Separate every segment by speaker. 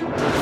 Speaker 1: you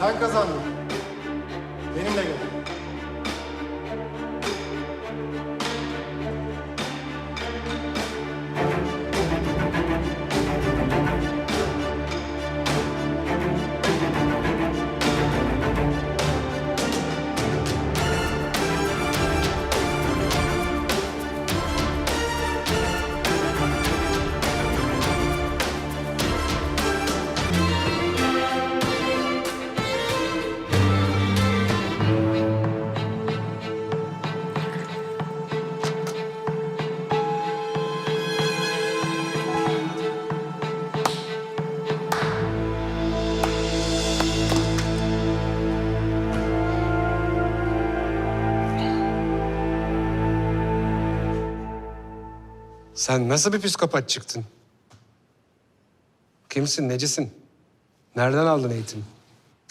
Speaker 1: Sen kazandın. Benimle gel.
Speaker 2: Sen nasıl bir psikopat çıktın? Kimsin, necisin? Nereden aldın eğitim?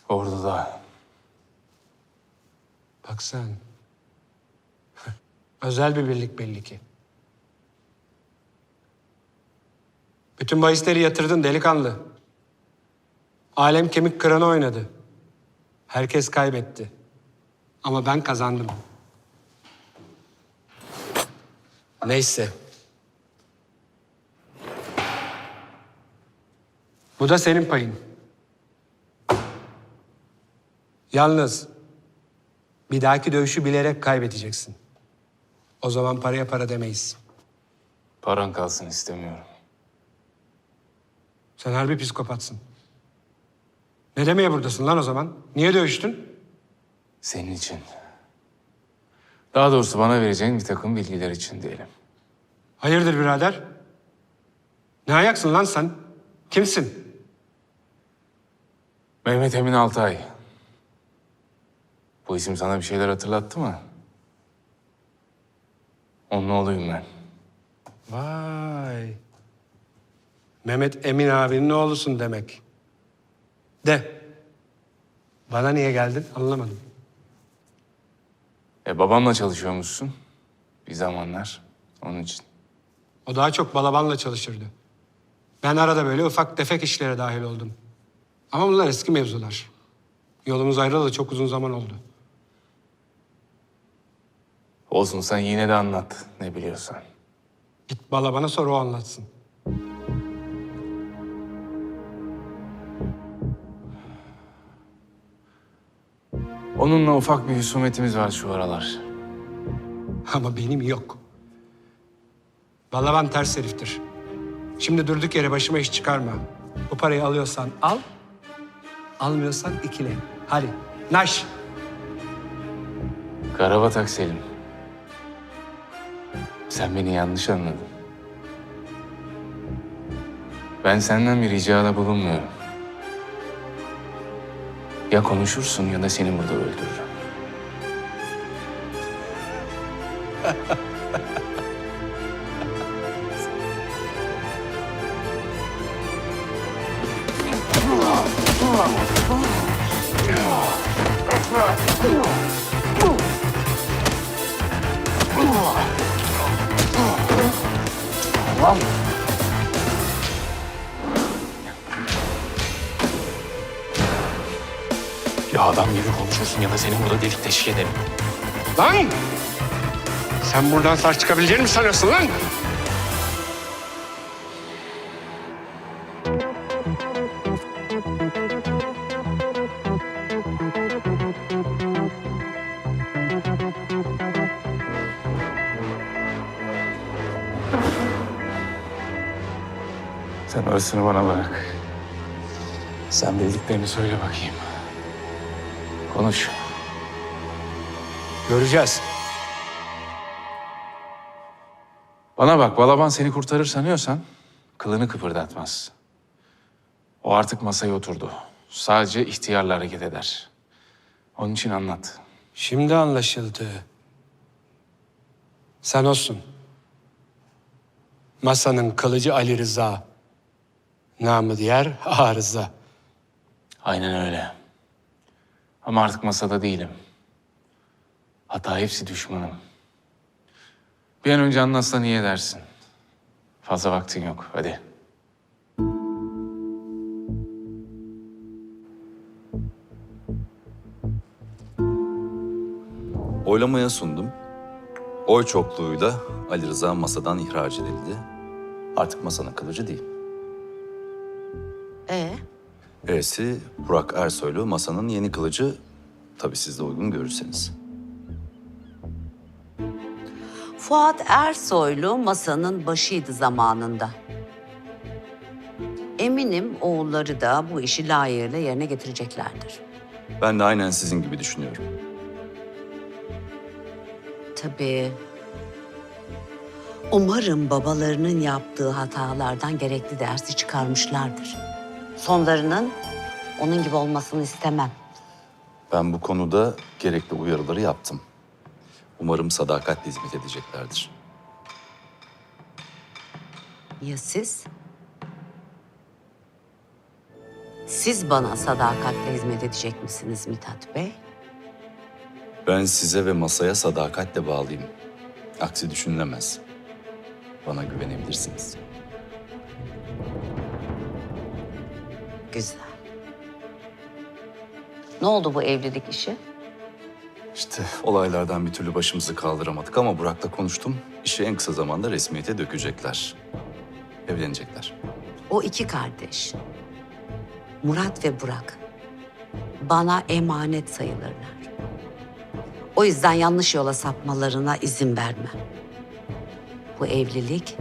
Speaker 3: Ordu'da.
Speaker 2: Bak sen. Özel bir birlik belli ki. Bütün bahisleri yatırdın delikanlı. Alem kemik kıranı oynadı. Herkes kaybetti. Ama ben kazandım. Neyse. Bu da senin payın. Yalnız bir dahaki dövüşü bilerek kaybedeceksin. O zaman paraya para demeyiz.
Speaker 3: Paran kalsın istemiyorum.
Speaker 2: Sen harbi psikopatsın. Ne demeye buradasın lan o zaman? Niye dövüştün?
Speaker 3: Senin için. Daha doğrusu bana vereceğin bir takım bilgiler için diyelim.
Speaker 2: Hayırdır birader? Ne ayaksın lan sen? Kimsin?
Speaker 3: Mehmet Emin Altay. Bu isim sana bir şeyler hatırlattı mı? Onun oğluyum ben.
Speaker 2: Vay. Mehmet Emin abinin oğlusun demek. De. Bana niye geldin anlamadım.
Speaker 3: E babamla çalışıyormuşsun. Bir zamanlar. Onun için.
Speaker 2: O daha çok balabanla çalışırdı. Ben arada böyle ufak tefek işlere dahil oldum. Ama bunlar eski mevzular. Yolumuz ayrılalı çok uzun zaman oldu.
Speaker 3: Olsun sen yine de anlat ne biliyorsan.
Speaker 2: Git balabana sor o anlatsın.
Speaker 3: Onunla ufak bir husumetimiz var şu aralar.
Speaker 2: Ama benim yok. Balaban ters heriftir. Şimdi durduk yere başıma iş çıkarma. Bu parayı alıyorsan al, almıyorsan ikile. Hadi, naş.
Speaker 3: Karabatak Selim. Sen beni yanlış anladın. Ben senden bir ricada bulunmuyorum. Ya konuşursun ya da seni burada öldürürüm.
Speaker 4: Ya adam gibi konuşursun ya da seni burada delik deşik ederim.
Speaker 2: Lan! Sen buradan sağ çıkabileceğini mi sanıyorsun lan?
Speaker 3: Sen orasını bana bırak. Sen bildiklerini söyle bakayım. Konuş.
Speaker 2: Göreceğiz.
Speaker 3: Bana bak, Balaban seni kurtarır sanıyorsan kılını kıpırdatmaz. O artık masaya oturdu. Sadece ihtiyarla hareket eder. Onun için anlat.
Speaker 2: Şimdi anlaşıldı. Sen olsun. Masanın kılıcı Ali Rıza. Namı diğer Arıza.
Speaker 3: Aynen öyle. Ama artık masada değilim. Hatta hepsi düşmanım. Bir an önce anlatsan iyi edersin. Fazla vaktin yok. Hadi.
Speaker 5: Oylamaya sundum. Oy çokluğuyla Ali Rıza masadan ihraç edildi. Artık masanın kılıcı değil. E'si Burak Ersoylu masanın yeni kılıcı. Tabii siz de uygun görürseniz.
Speaker 6: Fuat Ersoylu masanın başıydı zamanında. Eminim oğulları da bu işi layığıyla yerine getireceklerdir.
Speaker 5: Ben de aynen sizin gibi düşünüyorum.
Speaker 6: Tabii. Umarım babalarının yaptığı hatalardan gerekli dersi çıkarmışlardır. Sonlarının onun gibi olmasını istemem.
Speaker 5: Ben bu konuda gerekli uyarıları yaptım. Umarım sadakatle hizmet edeceklerdir.
Speaker 6: Ya siz? Siz bana sadakatle hizmet edecek misiniz Mithat Bey?
Speaker 5: Ben size ve masaya sadakatle bağlıyım. Aksi düşünülemez. Bana güvenebilirsiniz.
Speaker 6: Güzel. Ne oldu bu evlilik işi?
Speaker 5: İşte olaylardan bir türlü başımızı kaldıramadık ama Burak'la konuştum. İşi en kısa zamanda resmiyete dökecekler. Evlenecekler.
Speaker 6: O iki kardeş, Murat ve Burak, bana emanet sayılırlar. O yüzden yanlış yola sapmalarına izin vermem. Bu evlilik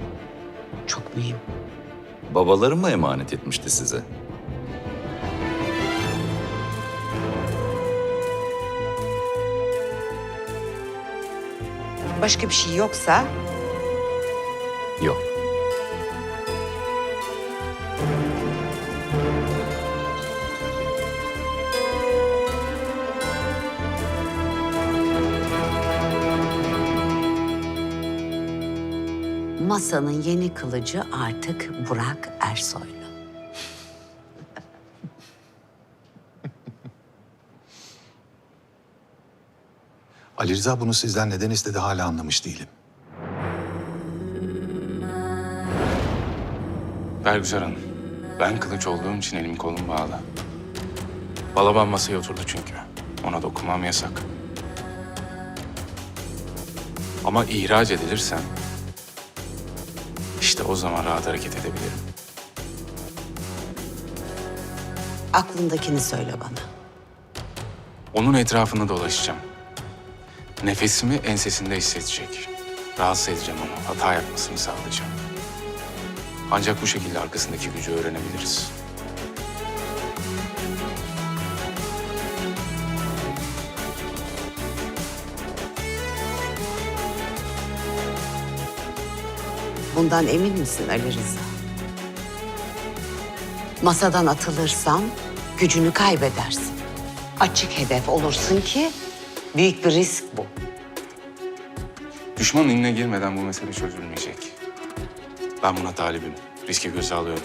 Speaker 6: çok mühim.
Speaker 5: Babalarım mı emanet etmişti size?
Speaker 6: Başka bir şey yoksa
Speaker 5: Yok.
Speaker 6: masanın yeni kılıcı artık Burak Ersoylu.
Speaker 7: Ali Rıza bunu sizden neden istedi hala anlamış değilim.
Speaker 3: Bergüzar Hanım, ben kılıç olduğum için elim kolum bağlı. Balaban masaya oturdu çünkü. Ona dokunmam yasak. Ama ihraç edilirsem... ...işte o zaman rahat hareket edebilirim.
Speaker 6: Aklındakini söyle bana.
Speaker 3: Onun etrafında dolaşacağım. Nefesimi ensesinde hissedecek. Rahatsız edeceğim onu, hata yapmasını sağlayacağım. Ancak bu şekilde arkasındaki gücü öğrenebiliriz.
Speaker 6: Bundan emin misin Ali Rıza? Masadan atılırsan gücünü kaybedersin. Açık hedef olursun ki büyük bir risk bu.
Speaker 3: Düşmanın eline girmeden bu mesele çözülmeyecek. Ben buna talibim. Riski göze alıyorum.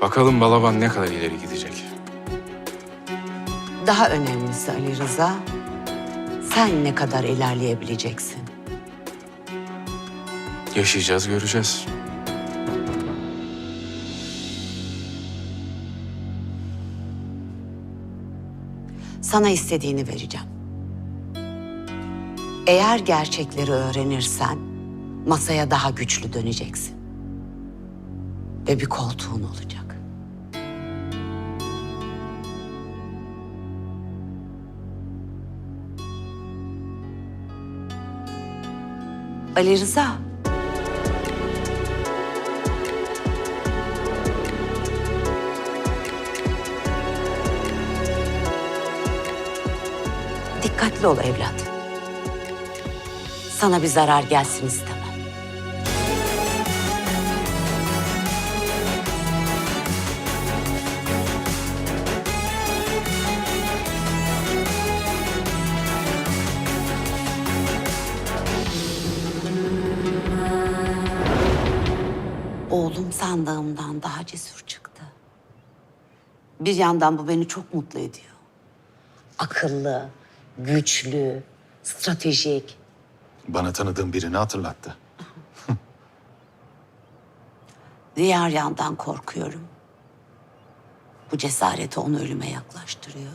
Speaker 3: Bakalım Balaban ne kadar ileri gidecek.
Speaker 6: Daha önemlisi Ali Rıza, sen ne kadar ilerleyebileceksin?
Speaker 3: Yaşayacağız, göreceğiz.
Speaker 6: Sana istediğini vereceğim. Eğer gerçekleri öğrenirsen masaya daha güçlü döneceksin. Ve bir koltuğun olacak. Ali Rıza. Dikkatli ol evlat. Sana bir zarar gelsin istemem. Oğlum sandığımdan daha cesur çıktı. Bir yandan bu beni çok mutlu ediyor. Akıllı, güçlü, stratejik.
Speaker 7: Bana tanıdığım birini hatırlattı.
Speaker 6: Diğer yandan korkuyorum. Bu cesareti onu ölüme yaklaştırıyor.